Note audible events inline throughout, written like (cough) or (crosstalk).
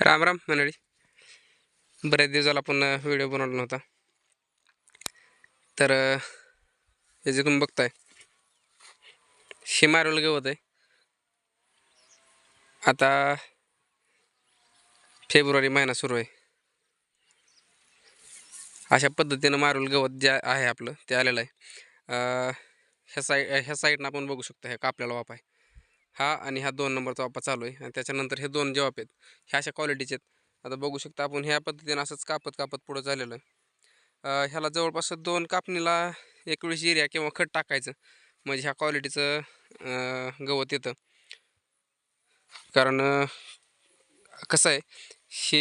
राम राम मंडळी. बऱ्याच दिवसाला आपण व्हिडिओ बनवला नव्हता. तर हे जे तुम्ही बघताय हे मारुल गवत आहे आता फेब्रुवारी महिना सुरू आहे. अशा पद्धतीनं मारुल गवत जे आहे आपलं ते आलेलं आहे. ह्या साई ह्या साईडनं आपण बघू शकतो हे कापलेला वाप आहे. हा आणि हा दोन नंबरचा वापा चालू आहे. आणि त्याच्यानंतर हे दोन जे वाप आहेत ह्या अशा क्वालिटीचे आहेत. आता बघू शकता आपण ह्या पद्धतीनं असंच कापत कापत पुढं झालेलं आहे. ह्याला जवळपास दोन कापणीला एक वेळेस युरिया किंवा खत टाकायचं. म्हणजे ह्या क्वालिटीचं गवत येतं. कारण कसं आहे हे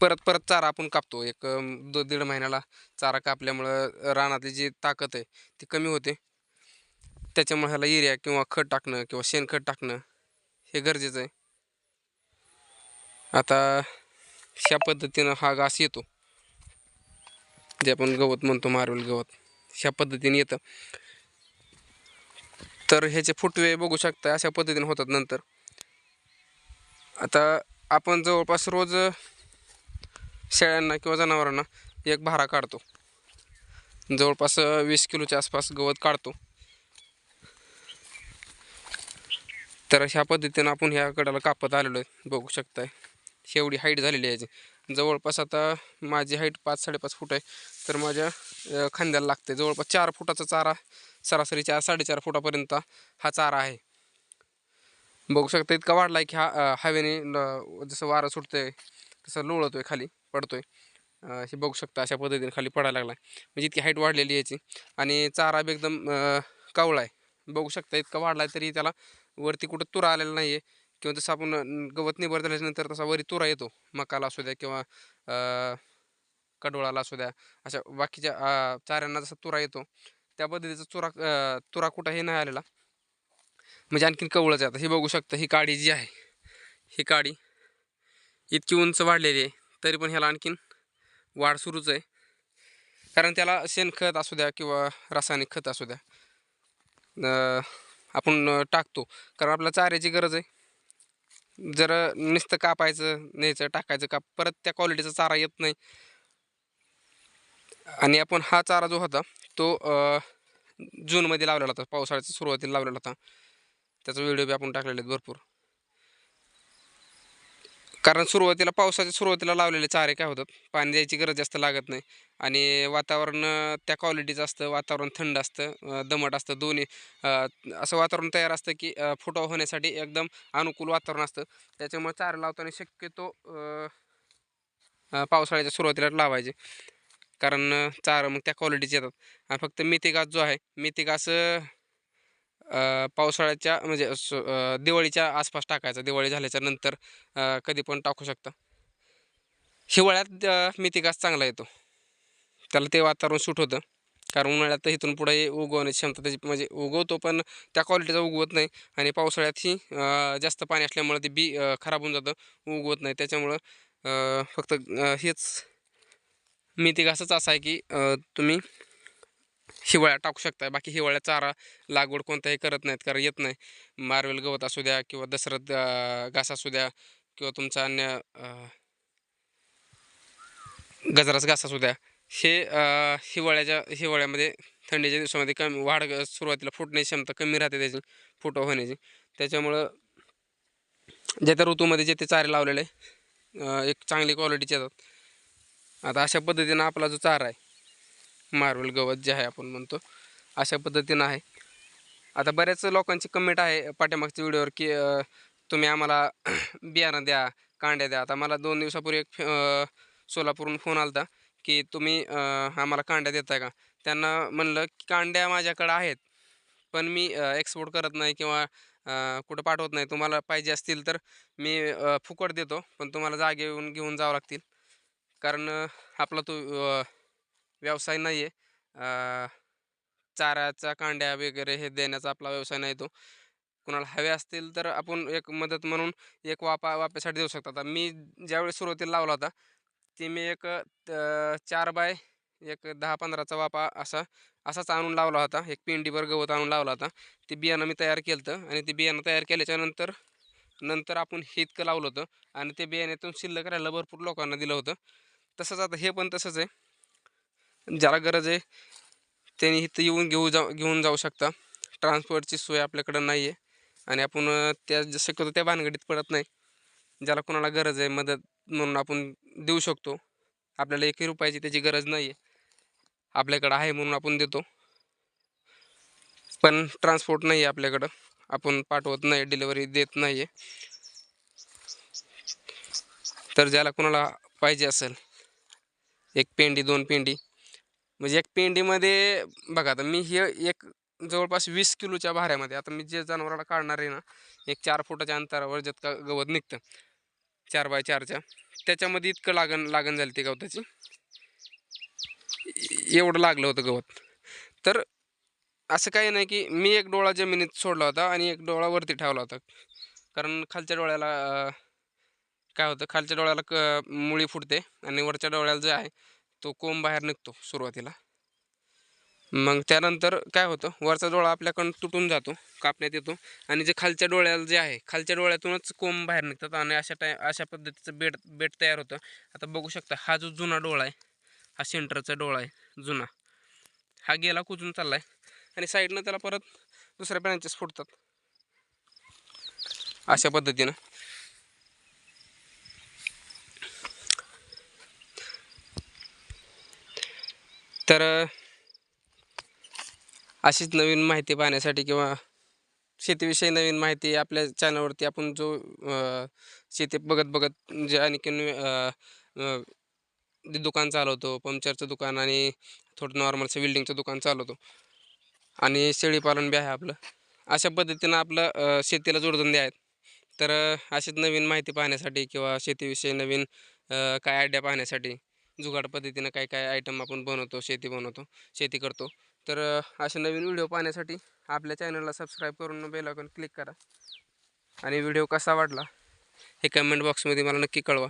परत परत चारा आपण कापतो. एक दो दीड महिन्याला चारा कापल्यामुळं रानातली जी ताकद आहे ती कमी होते. त्याच्यामुळे ह्याला युरिया किंवा खत टाकणं किंवा शेणखत टाकणं हे गरजेचं आहे. आता ह्या पद्धतीनं हा घास येतो. जे आपण गवत म्हणतो मारुल गवत ह्या पद्धतीने येतं. तर ह्याचे फुटवे बघू शकता अशा पद्धतीने होतात नंतर. आता आपण जवळपास रोज शेळ्यांना किंवा जनावरांना एक भारा काढतो. जवळपास वीस किलोच्या आसपास गवत काढतो. तर ह्या पद्धतीनं आपण ह्या कडाला कापत आलेलो आहे. बघू शकताय. शेवढी हाईट झालेली आहे याची. जवळपास आता माझी हाईट पाच साडेपाच फूट आहे. तर माझ्या खांद्याला लागते जवळपास चार फुटाचा चारा सरासरी चार साडेचार फुटापर्यंत हा चारा आहे. बघू शकता इतका वाढला आहे की हा हवेने ल- जसं वारं सुटतंय तसं लोळतोय खाली पडतोय. आहे हे बघू शकता अशा पद्धतीने खाली पडायला लागला म्हणजे इतकी हाईट वाढलेली याची. आणि चारा बी एकदम कावळा आहे. बघू शकता इतका वाढला आहे तरी त्याला वरती कुठं तुरा आलेला नाही आहे किंवा जसं आपण गवत निबर झाल्यानंतर तसा वरी तुरा येतो मकाला असू द्या किंवा कडोळाला असू द्या. अशा बाकीच्या चाऱ्यांना जसा तुरा येतो त्या पद्धतीचा चुरा तुरा कुठं हे नाही आलेला. म्हणजे आणखीन कवळच आहे आता. हे बघू शकता ही काडी जी आहे ही काडी इतकी उंच वाढलेली आहे तरी पण ह्याला आणखीन वाढ सुरूच आहे. कारण त्याला शेणखत असू द्या किंवा रासायनिक खत असू द्या. आपण टाकतो. कारण आपला चाऱ्याची गरज आहे. जर नुसतं कापायचं न्यायचं टाकायचं काप परत त्या क्वालिटीचा चारा येत नाही. आणि आपण हा चारा जो होता तो जूनमध्ये लावलेला होता. पावसाळ्याच्या सुरुवातीला लावलेला होता. त्याचा व्हिडिओ बी आपण टाकलेले आहेत भरपूर. कारण सुरुवातीला पावसाच्या सुरुवातीला लावलेले चारे काय होतात? पाणी द्यायची गरज जास्त लागत नाही. आणि वातावरण त्या क्वालिटीचं असतं वातावरण थंड असतं दमट असतं दोन्ही असं वातावरण तयार असतं की फुटाव होण्यासाठी एकदम अनुकूल वातावरण असतं. त्याच्यामुळे चारे लावताना शक्यतो पावसाळ्याच्या सुरुवातीला लावायचे. कारण चारं मग त्या क्वालिटीचे येतात. आणि फक्त मेथी घास जो आहे मेथी घास पावसाळ्याच्या म्हणजे स- दिवाळीच्या आसपास टाकायचा. दिवाळी झाल्याच्यानंतर कधी पण टाकू शकता. हिवाळ्यात अ, मेथी घास चांगला येतो. त्याला ते वातावरण सूट होतं. कारण उन्हाळ्यात इथून पुढे उगवण्याची क्षमता त्याची म्हणजे उगवतो पण त्या क्वालिटीचा उगवत नाही. आणि पावसाळ्यातही जास्त पाणी असल्यामुळे ते बी खराब होऊन जातं. उगवत नाही. त्याच्यामुळं फक्त हेच मेथी घासच आहे की तुम्ही हिवाळ्यात टाकू शकता बाकी हिवाळ्यात चारा लागवड कोणताही करत नाहीत कारण येत नाही. मार्वेल गवत असू द्या किंवा दसरथ घास असू द्या किंवा तुमचा अन्य गजराच घास असू द्या. हे हिवाळ्याच्या हिवाळ्यामध्ये थंडीच्या दिवसामध्ये कमी वाढ सुरुवातीला फुटण्याची क्षमता कमी राहते त्याची फुटवा होण्याची. त्याच्यामुळं ज्या त्या ऋतूमध्ये जे ते चारे लावलेले एक चांगली क्वालिटीचे येतात. आता अशा पद्धतीनं आपला जो चारा आहे मार्वल गवत जे आहे आपण म्हणतो अशा पद्धतीनं आहे. आता बऱ्याच लोकांची कमेंट आहे पाठीमागच्या व्हिडिओवर की तुम्ही आम्हाला (clears throat) बियाणं द्या कांड्या द्या. आता मला दोन दिवसापूर्वी एक सोलापूरहून फोन आला होता की तुम्ही आम्हाला कांड्या देताय का? त्यांना म्हणलं की कांड्या माझ्याकडं आहेत पण मी एक्सपोर्ट करत नाही किंवा कुठं पाठवत नाही. तुम्हाला पाहिजे असतील तर मी फुकट देतो पण तुम्हाला जागे येऊन घेऊन जावं लागतील. कारण आपला तो व्यवसाय नाही आहे चाऱ्याच्या कांड्या वगैरे हे देण्याचा आपला व्यवसाय नाही तो. कुणाला हवे असतील तर आपण एक मदत म्हणून एक वापा वाप्यासाठी देऊ शकतो. आता मी ज्यावेळी सुरुवातीला लावला होता ते मी एक चार बाय एक दहा पंधराचा वापा असा असाच आणून लावला होता. एक पिंडीभर गवत आणून लावला होता. ते बियाणं मी तयार केलं होतं आणि ते बियाणं तयार केल्याच्यानंतर नंतर आपण हे इतकं लावलं होतं आणि ते बियाण्यातून शिल्लक राहिलं भरपूर लोकांना दिलं होतं. तसंच आता हे पण तसंच आहे. ज्याला गरज आहे त्यांनी इथं येऊन घेऊ जाऊ घेऊन जाऊ शकता. ट्रान्सपोर्टची सोय आपल्याकडं नाही आहे आणि आपण त्या ज- शक्यतो त्या भानगडीत पडत नाही. ज्याला कोणाला गरज आहे मदत म्हणून आपण देऊ शकतो. आपल्याला एकही रुपयाची त्याची गरज नाही आहे आपल्याकडं आहे म्हणून आपण देतो. पण ट्रान्सपोर्ट नाही आहे आपल्याकडं. आपण पाठवत नाही डिलिव्हरी देत नाही आहे तर ज्याला कोणाला पाहिजे असेल एक पेंडी दोन पेंडी म्हणजे एक पेंडीमध्ये बघा आता मी हे एक जवळपास वीस किलोच्या भाऱ्यामध्ये आता मी जे जनावराला काढणार आहे ना एक चार फुटाच्या अंतरावर जितका गवत निघतं चार बाय चारच्या त्याच्यामध्ये इतकं लागण लागण झाली ती गवताची. एवढं लागलं होतं गवत. तर असं काही नाही की मी एक डोळा जमिनीत सोडला होता आणि एक डोळा वरती ठेवला होता. कारण खालच्या डोळ्याला काय होतं खालच्या डोळ्याला क मुळी फुटते आणि वरच्या डोळ्याला जे आहे तो कोंब बाहेर निघतो सुरुवातीला. मग त्यानंतर काय होतं वरचा डोळा आपल्याकडून तुटून जातो कापण्यात येतो आणि जे खालच्या डोळ्याला जे आहे खालच्या डोळ्यातूनच कोंब बाहेर निघतात आणि अशा टाय अशा पद्धतीचं बेड बेड तयार होतं. आता बघू शकता हा जो जुना डोळा आहे हा सेंटरचा डोळा आहे जुना. हा गेला कुजून चालला आहे आणि साईडनं त्याला परत दुसऱ्या ब्रँचेस फुटतात अशा पद्धतीनं. तर अशीच नवीन माहिती पाहण्यासाठी किंवा शेतीविषयी नवीन माहिती आपल्या चॅनलवरती आपण जो शेती बघत बघत जे आणखीन जे दुकान चालवतो पंक्चरचं दुकान आणि थोडं नॉर्मलचं बिल्डिंगचं दुकान चालवतो आणि शेळीपालन बी आहे आपलं. अशा पद्धतीनं आपलं शेतीला जोडधंदे आहेत. तर अशीच नवीन माहिती पाहण्यासाठी किंवा शेतीविषयी नवीन काय आयडिया पाहण्यासाठी जुगाड पद्धतीनं काय काय आयटम आपण बनवतो शेती बनवतो शेती करतो. तर असे नवीन व्हिडिओ पाहण्यासाठी आपल्या चॅनलला सबस्क्राईब करून बेल क्लिक करा. आणि व्हिडिओ कसा वाटला हे कमेंट बॉक्समध्ये मला नक्की कळवा.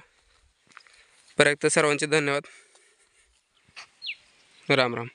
परत सर्वांचे धन्यवाद. राम राम.